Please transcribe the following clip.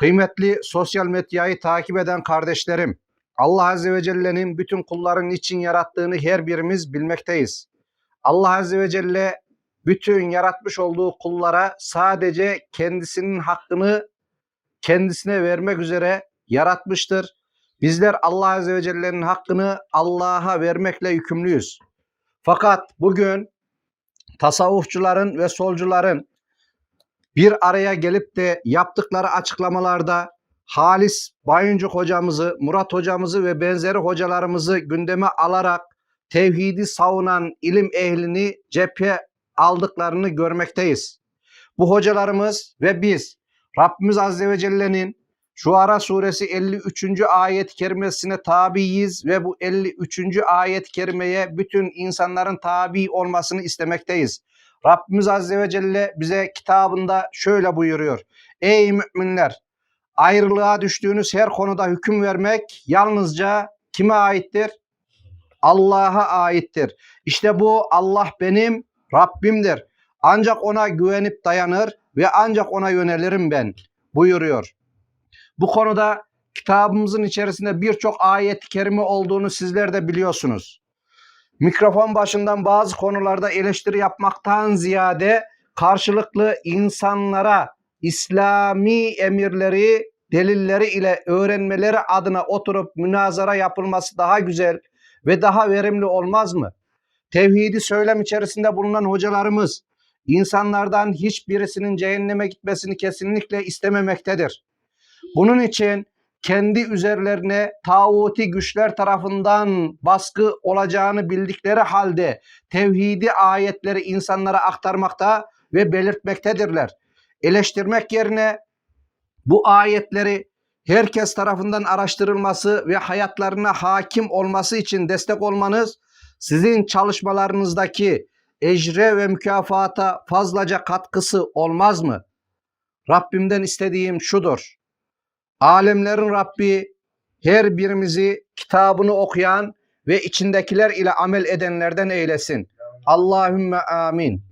Kıymetli sosyal medyayı takip eden kardeşlerim, Allah Azze ve Celle'nin bütün kulların için yarattığını her birimiz bilmekteyiz. Allah Azze ve Celle bütün yaratmış olduğu kullara sadece kendisinin hakkını kendisine vermek üzere yaratmıştır. Bizler Allah Azze ve Celle'nin hakkını Allah'a vermekle yükümlüyüz. Fakat bugün tasavvufçuların ve solcuların bir araya gelip de yaptıkları açıklamalarda Halis Bayıncık hocamızı, Murat hocamızı ve benzeri hocalarımızı gündeme alarak tevhidi savunan ilim ehlini cephe aldıklarını görmekteyiz. Bu hocalarımız ve biz Rabbimiz Azze ve Celle'nin Şuara suresi 53. ayet kerimesine tabiiz ve bu 53. ayet kerimeye bütün insanların tabi olmasını istemekteyiz. Rabbimiz Azze ve Celle bize kitabında şöyle buyuruyor. Ey müminler! Ayrılığa düştüğünüz her konuda hüküm vermek yalnızca kime aittir? Allah'a aittir. İşte bu Allah benim Rabbimdir. Ancak ona güvenip dayanır ve ancak ona yönelirim ben buyuruyor. Bu konuda kitabımızın içerisinde birçok ayet-i kerime olduğunu sizler de biliyorsunuz. Mikrofon başından bazı konularda eleştiri yapmaktan ziyade karşılıklı insanlara İslami emirleri, delilleri ile öğrenmeleri adına oturup münazara yapılması daha güzel ve daha verimli olmaz mı? Tevhidi söylem içerisinde bulunan hocalarımız insanlardan hiçbirisinin cehenneme gitmesini kesinlikle istememektedir. Bunun için kendi üzerlerine tağuti güçler tarafından baskı olacağını bildikleri halde tevhidi ayetleri insanlara aktarmakta ve belirtmektedirler. Eleştirmek yerine bu ayetleri herkes tarafından araştırılması ve hayatlarına hakim olması için destek olmanız sizin çalışmalarınızdaki ecre ve mükafata fazlaca katkısı olmaz mı? Rabbimden istediğim şudur. Alemlerin Rabbi her birimizi kitabını okuyan ve içindekiler ile amel edenlerden eylesin. Allahümme amin.